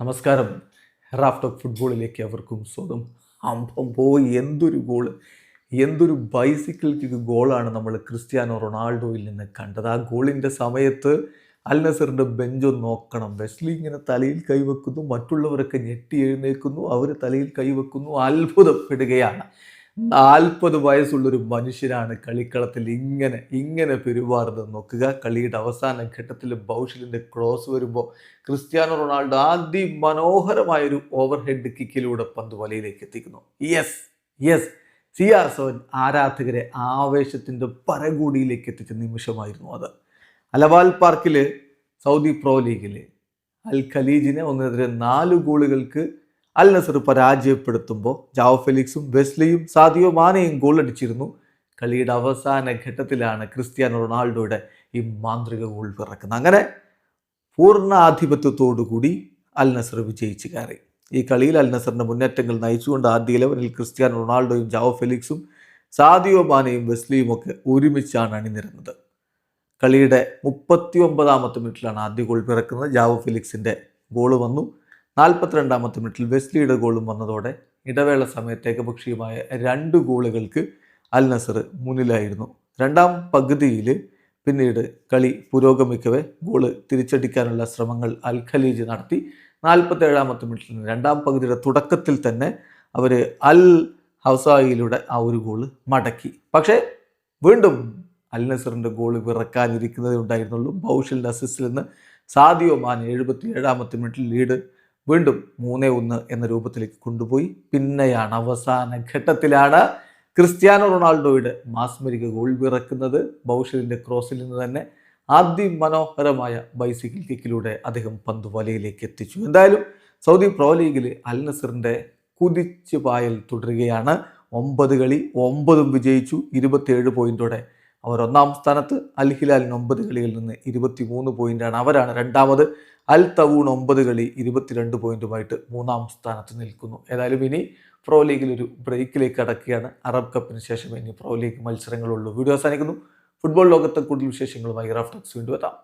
നമസ്കാരം. Raft of ഫുട്ബോളിലേക്ക് അവർക്കും സ്വന്തം. അമ്പം എന്തൊരു ഗോൾ എന്തൊരു ബൈസിക്കിൾ കിക്ക് ഗോളാണ് നമ്മൾ ക്രിസ്ത്യാനോ റൊണാൾഡോയിൽ നിന്ന് കണ്ടത്. ആ ഗോളിന്റെ സമയത്ത് അൽ നസറിന്റെ ബെഞ്ചൊന്ന് നോക്കണം. വെസ്ലി ഇങ്ങനെ തലയിൽ കൈവെക്കുന്നു മറ്റുള്ളവരൊക്കെ ഞെട്ടി എഴുന്നേൽക്കുന്നു അവർ തലയിൽ കൈവെക്കുന്നു അത്ഭുതപ്പെടുകയാണ്. നാൽപ്പത് വയസ്സുള്ളൊരു മനുഷ്യനാണ് കളിക്കളത്തിൽ ഇങ്ങനെ ഇങ്ങനെ പെരുമാറുന്നത് നോക്കുക. കളിയുടെ അവസാന ഘട്ടത്തിൽ ബൗഷലിന്റെ ക്രോസ് വരുമ്പോൾ ക്രിസ്ത്യാനോ റൊണാൾഡോ അതിമനോഹരമായൊരു ഓവർ ഹെഡ് കിക്കിലൂടെ പന്ത് വലയിലേക്ക് എത്തിക്കുന്നു. യെസ് യെസ് സി ആർ സോൻ ആരാധകരെ ആവേശത്തിന്റെ പരകൂടിയിലേക്ക് എത്തിച്ച നിമിഷമായിരുന്നു അത്. അലവാൽ പാർക്കിൽ സൗദി പ്രോ ലീഗിൽ അൽ ഖലീജിനെ ഒന്നിനെതിരെ നാല് ഗോളുകൾക്ക് അൽ നസർ പരാജയപ്പെടുത്തുമ്പോൾ ജാവോ ഫെലിക്സും വെസ്ലിയും സാദിയോ മാനയും ഗോൾ അടിച്ചിരുന്നു കളിയുടെ അവസാന ഘട്ടത്തിലാണ് ക്രിസ്ത്യാനോ റൊണാൾഡോയുടെ ഈ മാന്ത്രിക ഗോൾ പിറക്കുന്നത്. അങ്ങനെ പൂർണ പൂർണാധിപത്യത്തോടുകൂടി അൽ നസർ വിജയിച്ച് കയറി. ഈ കളിയിൽ അൽ നസറിന്റെ മുന്നേറ്റങ്ങൾ നയിച്ചുകൊണ്ട് ആദ്യ ഇലവനിൽ ക്രിസ്ത്യാനോ റൊണാൾഡോയും ജാവോ ഫെലിക്സും സാദിയോ മാനയും വെസ്ലിയും ഒക്കെ ഒരുമിച്ചാണ് അണിനിരുന്നത്. കളിയുടെ മുപ്പത്തി ഒമ്പതാമത്തെ മിനിറ്റിലാണ് ആദ്യ ഗോൾ പിറക്കുന്നത്. ജാവോ ഫെലിക്സിന്റെ ഗോൾ വന്നു. നാൽപ്പത്തിരണ്ടാമത്തെ മിനിറ്റിൽ വെസ്ലിയുടെ ഗോളും വന്നതോടെ ഇടവേള സമയത്ത് ഏകപക്ഷീയമായ രണ്ട് ഗോളുകൾക്ക് അൽ നസർ മുന്നിലായിരുന്നു. രണ്ടാം പകുതിയിൽ പിന്നീട് കളി പുരോഗമിക്കവേ ഗോൾ തിരിച്ചടിക്കാനുള്ള ശ്രമങ്ങൾ അൽ ഖലീജ് നടത്തി. നാൽപ്പത്തേഴാമത്തെ മിനിറ്റിൽ രണ്ടാം പകുതിയുടെ തുടക്കത്തിൽ തന്നെ അവർ അൽ ഹൗസായിലൂടെ ആ ഒരു ഗോൾ മടക്കി. പക്ഷേ വീണ്ടും അൽ നസറിന്റെ ഗോൾ വിറക്കാനിരിക്കുന്നതേ ഉണ്ടായിരുന്നുള്ളൂ. ബൗഷിൽ അസിസ്റ്റിൽ നിന്ന് സാദിയോ മാൻ എഴുപത്തി ഏഴാമത്തെ മിനിറ്റിൽ ലീഡ് വീണ്ടും മൂന്നേ ഒന്ന് എന്ന രൂപത്തിലേക്ക് കൊണ്ടുപോയി. പിന്നെയാണ് അവസാന ഘട്ടത്തിലാണ് ക്രിസ്ത്യാനോ റൊണാൾഡോയുടെ മാസ്മരിക ഗോൾ വിറക്കുന്നത്. ബൗഷലിന്റെ ക്രോസിൽ നിന്ന് തന്നെ അതിമനോഹരമായ ബൈസിക്കിൾ കിക്കിലൂടെ അദ്ദേഹം പന്ത് വലയിലേക്ക് എത്തിച്ചു. എന്തായാലും സൗദി പ്രോ ലീഗിൽ അൽ നസറിന്റെ കുതിച്ചു പായൽ തുടരുകയാണ്. ഒമ്പത് കളി ഒമ്പതും വിജയിച്ചു. ഇരുപത്തിയേഴ് പോയിന്റോടെ അവർ ഒന്നാം സ്ഥാനത്ത് അൽ ഹിലാലിന് ഒമ്പത് കളിയിൽ നിന്ന് ഇരുപത്തി മൂന്ന് പോയിന്റാണ് അവരാണ് രണ്ടാമത് അൽ തവൂൺ ഒമ്പത് കളി ഇരുപത്തിരണ്ട് പോയിന്റുമായിട്ട് മൂന്നാം സ്ഥാനത്ത് നിൽക്കുന്നു. ഏതായാലും ഇനി പ്രോ ലീഗിൽ ഒരു ബ്രേക്കിലേക്ക് അടക്കുകയാണ് അറബ് കപ്പിന് ശേഷം ഇനി പ്രോ ലീഗ് മത്സരങ്ങളുള്ളൂ. വീഡിയോ അവസാനിക്കുന്നു. ഫുട്ബോൾ ലോകത്തെ കൂടുതൽ വിശേഷങ്ങളുമായി റാഫ്റ്റക്സ് വീണ്ടും എത്താം.